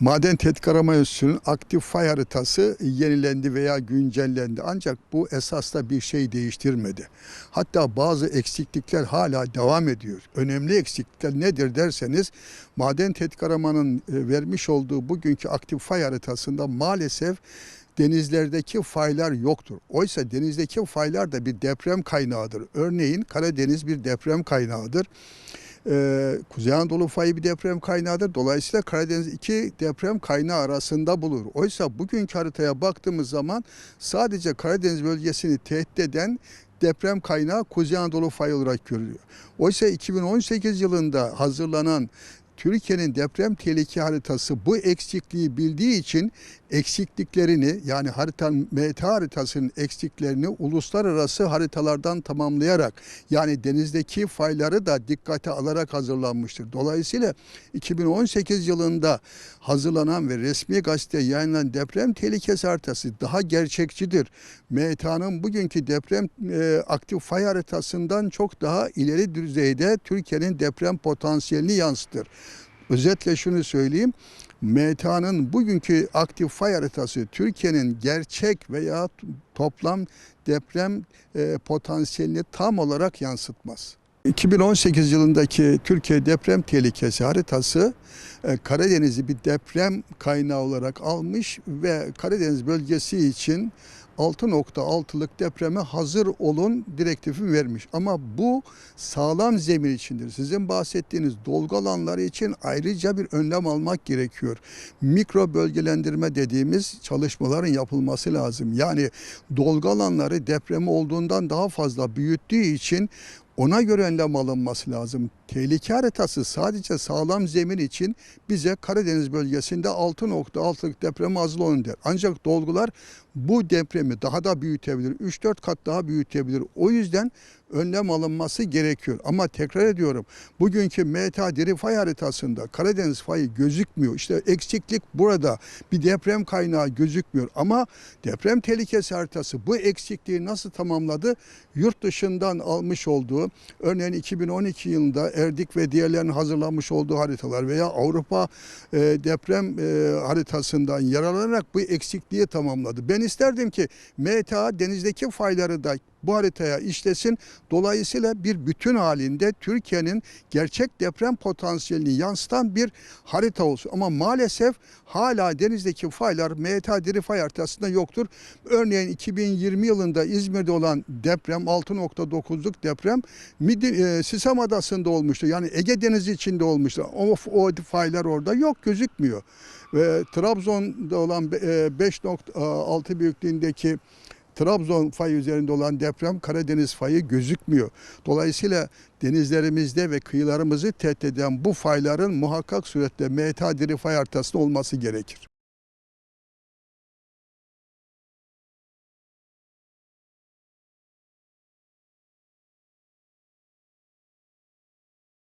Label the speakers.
Speaker 1: Maden Tetkik Arama Enstitüsü'nün aktif fay haritası yenilendi veya güncellendi. Ancak bu esasda bir şey değiştirmedi. Hatta bazı eksiklikler hala devam ediyor. Önemli eksiklikler nedir derseniz Maden Tetkik Arama'nın e, vermiş olduğu bugünkü aktif fay haritasında maalesef denizlerdeki faylar yoktur. Oysa denizdeki faylar da bir deprem kaynağıdır. Örneğin Karadeniz bir deprem kaynağıdır. Ee, Kuzey Anadolu fayı bir deprem kaynağıdır. Dolayısıyla Karadeniz iki deprem kaynağı arasında bulur. Oysa bugünkü haritaya baktığımız zaman sadece Karadeniz bölgesini tehdit eden deprem kaynağı Kuzey Anadolu fayı olarak görülüyor. Oysa 2018 yılında hazırlanan Türkiye'nin deprem tehlike haritası bu eksikliği bildiği için eksikliklerini yani harita MT haritasının eksiklerini uluslararası haritalardan tamamlayarak yani denizdeki fayları da dikkate alarak hazırlanmıştır. Dolayısıyla 2018 yılında hazırlanan ve resmi gazete yayınlanan deprem tehlikesi haritası daha gerçekçidir. MTA'nın bugünkü deprem e, aktif fay haritasından çok daha ileri düzeyde Türkiye'nin deprem potansiyelini yansıtır. Özetle şunu söyleyeyim. MTA'nın bugünkü aktif fay haritası Türkiye'nin gerçek veya toplam deprem e, potansiyelini tam olarak yansıtmaz. 2018 yılındaki Türkiye deprem tehlikesi haritası e, Karadeniz'i bir deprem kaynağı olarak almış ve Karadeniz bölgesi için 6.6'lık depreme hazır olun direktifi vermiş. Ama bu sağlam zemin içindir. Sizin bahsettiğiniz dolgu alanları için ayrıca bir önlem almak gerekiyor. Mikro bölgelendirme dediğimiz çalışmaların yapılması lazım. Yani dolgu alanları depremi olduğundan daha fazla büyüttüğü için ona göre önlem alınması lazım. Tehlike haritası sadece sağlam zemin için bize Karadeniz bölgesinde 6.6'lık depreme hazır olun der. Ancak dolgular bu depremi daha da büyütebilir. 3-4 kat daha büyütebilir. O yüzden önlem alınması gerekiyor. Ama tekrar ediyorum bugünkü MTA deri fay haritasında Karadeniz fayı gözükmüyor. İşte eksiklik burada. Bir deprem kaynağı gözükmüyor. Ama deprem tehlikesi haritası bu eksikliği nasıl tamamladı? Yurt dışından almış olduğu örneğin 2012 yılında Erdik ve diğerlerinin hazırlanmış olduğu haritalar veya Avrupa e, deprem e, haritasından yararlanarak bu eksikliği tamamladı. Ben isterdim ki MTA denizdeki fayları da bu haritaya işlesin. Dolayısıyla bir bütün halinde Türkiye'nin gerçek deprem potansiyelini yansıtan bir harita olsun. Ama maalesef hala denizdeki faylar MTA deri fay haritasında yoktur. Örneğin 2020 yılında İzmir'de olan deprem 6.9'luk deprem e, Sisam Adası'nda olmuştu. Yani Ege Denizi içinde olmuştu. O, o faylar orada yok gözükmüyor. Ve Trabzon'da olan e, 5.6 büyüklüğündeki Trabzon fayı üzerinde olan deprem Karadeniz fayı gözükmüyor. Dolayısıyla denizlerimizde ve kıyılarımızı tehdit eden bu fayların muhakkak suretle MTA diri fay haritasında olması gerekir.